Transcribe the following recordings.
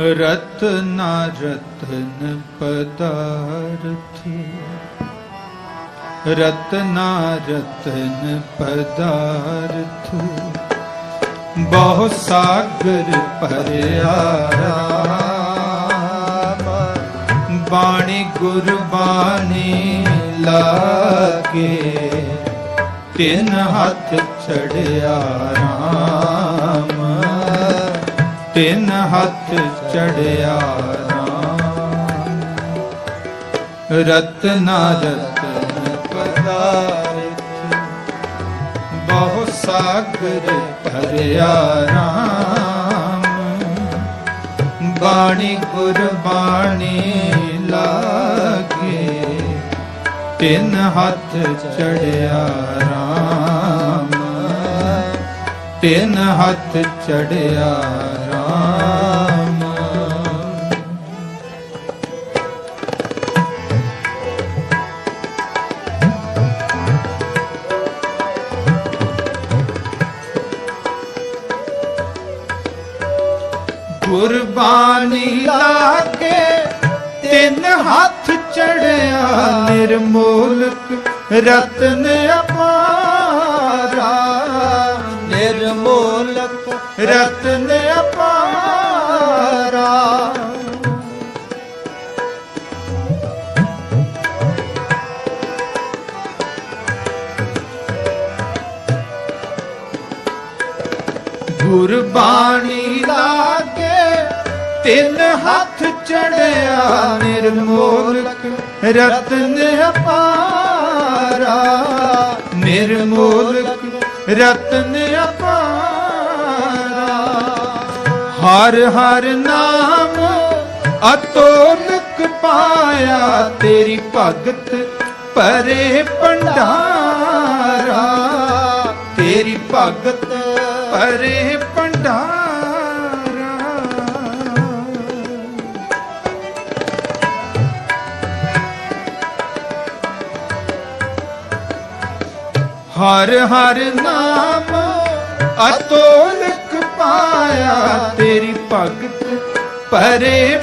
ਰਤਨਾ ਰਤਨ ਪਦਾਰਥ ਰਤਨਾ ਰਤਨ ਪਦਾਰਥ ਬਹੁ ਸਾਗਰ ਭਰਿਆ ਰਾਮ ਬਾਣੀ ਗੁਰਬਾਣੀ ਲਾਗੇ ਤਿੰਨ ਹੱਥ ਚੜਿਆ ਰਾਮ ਤਿੰਨ ਹੱਥ ਚੜਿਆ ਰਾਮ। ਰਤਨਾ ਰਤਨ ਪਦਾਰਥ ਬਹੁ ਸਾਗਰ ਭਰਿਆ ਰਾਮ। ਬਾਣੀ ਗੁਰਬਾਣੀ ਲਾਗੇ ਤਿੰਨ ਹੱਥ ਚੜਿਆ ਰਾਮ। ਤਿੰਨ ਹੱਥ ਚੜਿਆ ਗੁਰਬਾਣੀ ਲਾਗੇ ਤਿੰਨ ਹੱਥ ਚੜਿਆ ਨਿਰਮੋਲਕ ਰਤਨ ਰਤਨ ਅਪਾਰਾ। ਗੁਰਬਾਣੀ ਲਾਗੇ ਤਿੰਨ ਹੱਥ ਚੜਿਆ ਨਿਰਮੋਲਕ ਰਤਨ ਅਪਾਰਾ। ਨਿਰਮੋਲਕ ਰਤਨ ਹਰ ਹਰ ਨਾਮ ਅਤੋਲਕ ਪਾਇਆ ਤੇਰੀ ਭਗਤ ਪਰੇ ਭੰਡਾਰਾ। ਤੇਰੀ ਭਗਤ ਪਰੇ ਭੰਡਾਰਾ। ਹਰ ਹਰ ਨਾਮ ਅਤੋਲਕ ਪਾਇਆ ਤੇਰੀ ਭਗਤ ਪਰੇ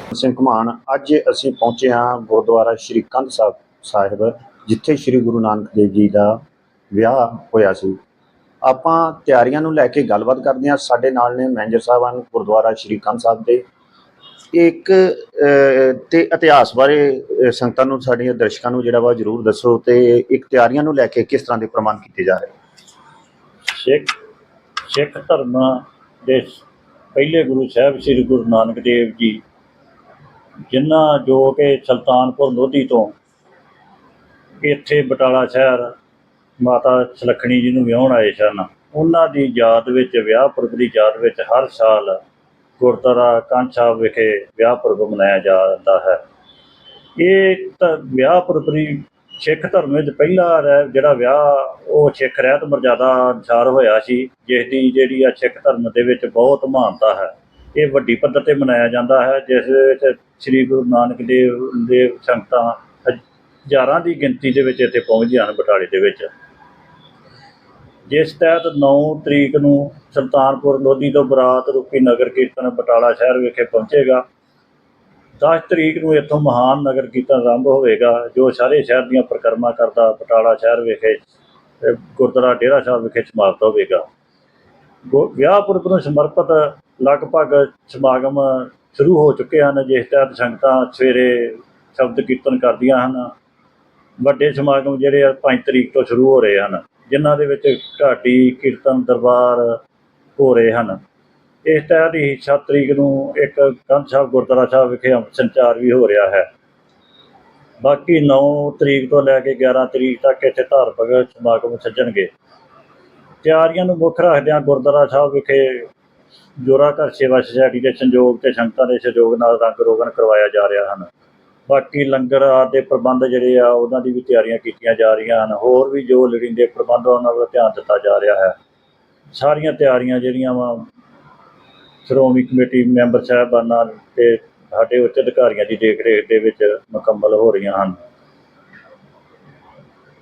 ਸਿੰਘ ਘਮਾਨ ਅੱਜ ਅਸੀਂ ਪਹੁੰਚੇ ਹਾਂ ਗੁਰਦੁਆਰਾ ਸ਼੍ਰੀ ਕੰਧ ਸਾਹਿਬ ਸਾਹਿਬ ਜਿੱਥੇ ਸ਼੍ਰੀ ਗੁਰੂ ਨਾਨਕ ਦੇਵ ਜੀ ਦਾ ਵਿਆਹ ਹੋਇਆ ਸੀ। ਆਪਾਂ ਤਿਆਰੀਆਂ ਨੂੰ ਲੈ ਕੇ ਗੱਲਬਾਤ ਕਰਦੇ ਹਾਂ। ਸਾਡੇ ਨਾਲ ਨੇ ਮੈਨੇਜਰ ਸਾਹਿਬਾਨ ਗੁਰਦੁਆਰਾ ਸ਼੍ਰੀ ਕੰਧ ਸਾਹਿਬ ਦੇ। ਇੱਕ ਤੇ ਇਤਿਹਾਸ ਬਾਰੇ ਸੰਗਤਾਂ ਨੂੰ ਸਾਡੀਆਂ ਦਰਸ਼ਕਾਂ ਨੂੰ ਜਿਹੜਾ ਵਾ ਜਰੂਰ ਦੱਸੋ ਤੇ ਇੱਕ ਤਿਆਰੀਆਂ ਨੂੰ ਲੈ ਕੇ ਕਿਸ ਤਰ੍ਹਾਂ ਦੇ ਪ੍ਰਬੰਧ ਕੀਤੇ ਜਾ ਰਹੇ ਸਿੱਖ ਸਿੱਖ ਧਰਮ ਦੇ ਪਹਿਲੇ ਗੁਰੂ ਸਾਹਿਬ ਸ੍ਰੀ ਗੁਰੂ ਨਾਨਕ ਦੇਵ ਜੀ, ਜਿਨ੍ਹਾਂ ਜੋ ਕਿ ਸੁਲਤਾਨਪੁਰ ਲੋਧੀ ਤੋਂ ਇੱਥੇ ਬਟਾਲਾ ਸ਼ਹਿਰ ਮਾਤਾ ਸੁਲੱਖਣੀ ਜੀ ਨੂੰ ਵਿਆਹਣ ਆਏ ਸਨ। ਉਹਨਾਂ ਦੀ ਯਾਦ ਵਿੱਚ, ਵਿਆਹ ਪੁਰਬ ਦੀ ਯਾਦ ਵਿੱਚ ਹਰ ਸਾਲ ਗੁਰਦੁਆਰਾ ਕੰਧ ਸਾਹਿਬ ਵਿਖੇ ਵਿਆਹ ਪੁਰਬ ਮਨਾਇਆ ਜਾਂਦਾ ਹੈ। ਇਹ ਤਾਂ ਵਿਆਹ ਪੁਰਬ ਦੀ ਸਿੱਖ ਧਰਮ ਵਿੱਚ ਪਹਿਲਾ ਰਹਿ- ਜਿਹੜਾ ਵਿਆਹ, ਉਹ ਸਿੱਖ ਰਹਿਤ ਮਰਜ਼ਾਦਾ ਅਨੁਸਾਰ ਹੋਇਆ ਸੀ, ਜਿਸ ਦੀ ਜਿਹੜੀ ਆ ਸਿੱਖ ਧਰਮ ਦੇ ਵਿੱਚ ਬਹੁਤ ਮਹਾਨਤਾ ਹੈ। ਇਹ ਵੱਡੀ ਪੱਧਰ ਤੇ ਮਨਾਇਆ ਜਾਂਦਾ ਹੈ, ਜਿਸ ਵਿੱਚ ਸ੍ਰੀ ਗੁਰੂ ਨਾਨਕ ਦੇਵ ਦੇ ਸੰਗਤਾਂ ਹਜ਼ ਹਜ਼ਾਰਾਂ ਦੀ ਗਿਣਤੀ ਦੇ ਵਿੱਚ ਇੱਥੇ ਪਹੁੰਚਦੀਆਂ ਹਨ ਬਟਾਲੇ ਦੇ ਵਿੱਚ। ਜਿਸ ਤਹਿਤ 9 ਤਰੀਕ ਨੂੰ ਸੁਲਤਾਨਪੁਰ ਲੋਧੀ ਤੋਂ ਬਰਾਤ ਰੂਪੀ ਨਗਰ ਕੀਰਤਨ ਬਟਾਲਾ ਸ਼ਹਿਰ ਵਿਖੇ ਪਹੁੰਚੇਗਾ। 10 ਤਰੀਕ ਨੂੰ ਇੱਥੋਂ ਮਹਾਨ ਨਗਰ ਕੀਰਤਨ ਆਰੰਭ ਹੋਵੇਗਾ, ਜੋ ਸਾਰੇ ਸ਼ਹਿਰ ਦੀਆਂ ਪਰਿਕਰਮਾ ਕਰਦਾ, ਬਟਾਲਾ ਸ਼ਹਿਰ ਵਿਖੇ ਗੁਰਦੁਆਰਾ ਡੇਰਾ ਸਾਹਿਬ ਵਿਖੇ ਸਮਾਪਤ ਹੋਵੇਗਾ। ਗੁ- ਵਿਆਹ ਪੁਰਬ ਨੂੰ ਸਮਰਪਿਤ ਲਗਭਗ ਸਮਾਗਮ ਸ਼ੁਰੂ ਹੋ ਚੁੱਕੇ ਹਨ, ਜਿਸ ਤਹਿਤ ਸੰਗਤਾਂ ਸਵੇਰੇ ਸ਼ਬਦ ਕੀਰਤਨ ਕਰਦੀਆਂ ਹਨ। ਵੱਡੇ ਸਮਾਗਮ ਜਿਹੜੇ ਆ 5 ਤਰੀਕ ਤੋਂ ਸ਼ੁਰੂ ਹੋ ਰਹੇ ਹਨ, ਜਿਨ੍ਹਾਂ ਦੇ ਵਿੱਚ ਢਾਡੀ ਕੀਰਤਨ ਦਰਬਾਰ ਹੋ ਰਹੇ ਹਨ। ਇਸ ਤਹਿਤ ਹੀ 7 ਤਰੀਕ ਨੂੰ ਇੱਕ ਕੰਧ ਸਾਹਿਬ, ਗੁਰਦੁਆਰਾ ਸਾਹਿਬ ਵਿਖੇ ਅੰਮ੍ਰਿਤ ਸੰਚਾਰ ਵੀ ਹੋ ਰਿਹਾ ਹੈ। ਬਾਕੀ 9 ਤਰੀਕ ਤੋਂ ਲੈ ਕੇ 11 ਤਰੀਕ ਤੱਕ ਇੱਥੇ ਧਾਰਮਿਕ ਸਮਾਗਮ ਸੱਜਣਗੇ। ਤਿਆਰੀਆਂ ਨੂੰ ਮੁੱਖ ਰੱਖਦਿਆਂ ਗੁਰਦੁਆਰਾ ਸਾਹਿਬ ਵਿਖੇ ਜੋਰਾ ਘਰ ਸੇਵਾ ਸੁਸਾਇਟੀ ਦੇ ਸੰਯੋਗ ਤੇ ਸੰਗਤਾਂ ਦੇ ਸਹਿਯੋਗ ਨਾਲ ਰੰਗ ਰੋਗਨ ਕਰਵਾਇਆ ਜਾ ਰਿਹਾ ਹਨ। ਬਾਕੀ ਲੰਗਰ ਆਦਿ ਦੇ ਪ੍ਰਬੰਧ ਜਿਹੜੇ ਆ, ਉਹਨਾਂ ਦੀ ਵੀ ਤਿਆਰੀਆਂ ਕੀਤੀਆਂ ਜਾ ਰਹੀਆਂ ਹਨ। ਹੋਰ ਵੀ ਜੋ ਲੋੜੀਂਦੇ ਪ੍ਰਬੰਧ ਉਹਨਾਂ ਦਾ ਧਿਆਨ ਦਿੱਤਾ ਜਾ ਰਿਹਾ ਹੈ। ਸਾਰੀਆਂ ਤਿਆਰੀਆਂ ਜਿਹੜੀਆਂ ਵਾ ਸ਼੍ਰੋਮਣੀ ਕਮੇਟੀ ਮੈਂਬਰ ਸਾਹਿਬਾਨਾਂ ਤੇ ਸਾਡੇ ਉੱਚ ਅਧਿਕਾਰੀਆਂ ਦੀ ਦੇਖਰੇਖ ਦੇ ਵਿੱਚ ਮੁਕੰਮਲ ਹੋ ਰਹੀਆਂ ਹਨ।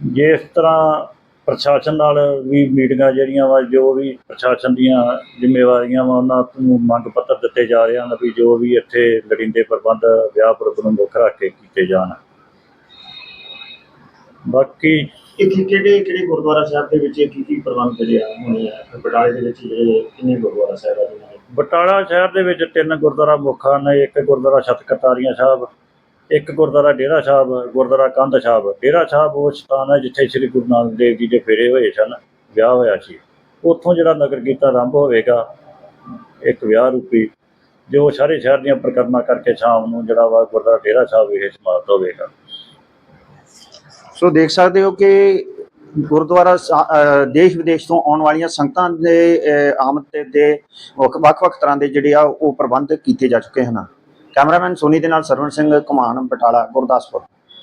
ਜਿਸ ਤਰ੍ਹਾਂ ਪ੍ਰਸ਼ਾਸਨ ਨਾਲ ਵੀ ਮੀਟਿੰਗਾਂ ਜਿਹੜੀਆਂ ਵਾ, ਜੋ ਵੀ ਪ੍ਰਸ਼ਾਸਨ ਦੀਆਂ ਜ਼ਿੰਮੇਵਾਰੀਆਂ ਵਾ, ਉਹਨਾਂ ਨੂੰ ਮੰਗ ਪੱਤਰ ਦਿੱਤੇ ਜਾ ਰਹੇ ਹਨ ਵੀ ਜੋ ਵੀ ਇੱਥੇ ਲੋੜੀਂਦੇ ਪ੍ਰਬੰਧ ਵਿਆਹ ਪੁਰਬ ਨੂੰ ਮੁੱਖ ਰੱਖ ਕੇ ਕੀਤੇ ਜਾਣ। ਬਾਕੀ ਕਿ ਕਿਹੜੇ ਕਿਹੜੇ ਗੁਰਦੁਆਰਾ ਸਾਹਿਬ ਦੇ ਵਿੱਚ ਕੀ ਕੀ ਪ੍ਰਬੰਧ ਜਿਹੜੇ ਆ, ਹੋਣੇ ਆ? ਬਟਾਲੇ ਦੇ ਵਿੱਚ ਜਿਹੜੇ ਕਿੰਨੇ ਗੁਰਦੁਆਰਾ ਸਾਹਿਬ ਆ ਜਿਨ੍ਹਾਂ ਦੇ? ਬਟਾਲਾ ਸ਼ਹਿਰ ਦੇ ਵਿੱਚ ਤਿੰਨ ਗੁਰਦੁਆਰਾ ਮੁੱਖ ਹਨ ਇੱਕ ਗੁਰਦੁਆਰਾ ਛਤਕਤਾਰੀਆਂ ਸਾਹਿਬ, ਇੱਕ ਗੁਰਦੁਆਰਾ ਡੇਰਾ ਸਾਹਿਬ, ਗੁਰਦੁਆਰਾ ਕੰਧ ਸਾਹਿਬ। ਡੇਰਾ ਸਾਹਿਬ ਉਹ ਸਥਾਨ ਹੈ ਜਿੱਥੇ ਸ੍ਰੀ ਗੁਰੂ ਨਾਨਕ ਦੇਵ ਜੀ ਦੇ ਫੇਰੇ ਹੋਏ ਸਨ, ਵਿਆਹ ਹੋਇਆ ਸੀ। ਉੱਥੋਂ ਜਿਹੜਾ ਨਗਰ ਕੀਰਤਨ ਆਰੰਭ ਹੋਵੇਗਾ, ਇੱਕ ਵਿਆਹ ਰੂਪੀ, ਜੋ ਸਾਰੇ ਸ਼ਹਿਰ ਦੀਆਂ ਪ੍ਰਕਰਮਾਂ ਕਰਕੇ ਸ਼ਾਮ ਨੂੰ ਜਿਹੜਾ ਵਾ ਗੁਰਦੁਆਰਾ ਡੇਰਾ ਸਾਹਿਬ ਵਿਖੇ ਸਮਾਪਤ ਹੋਵੇਗਾ। ਸੋ ਦੇਖ ਸਕਦੇ ਹੋ ਕਿ ਗੁਰਦੁਆਰਾ ਸਾ- ਦੇਸ਼ ਵਿਦੇਸ਼ ਤੋਂ ਆਉਣ ਵਾਲੀਆਂ ਸੰਗਤਾਂ ਦੇ ਆਮਦ ਤੇ ਦੇ ਵੱਖ- ਵੱਖ-ਵੱਖ ਤਰ੍ਹਾਂ ਦੇ ਜਿਹੜੇ ਆ ਉਹ ਪ੍ਰਬੰਧ ਕੀਤੇ ਜਾ ਚੁੱਕੇ ਹਨ। ਕੈਮਰਾਮੈਨ ਸੋਨੀ ਦੇ ਨਾਲ ਸਰਵਣ ਸਿੰਘ, ਘੁਮਾਣ ਬਟਾਲਾ, ਗੁਰਦਾਸਪੁਰ।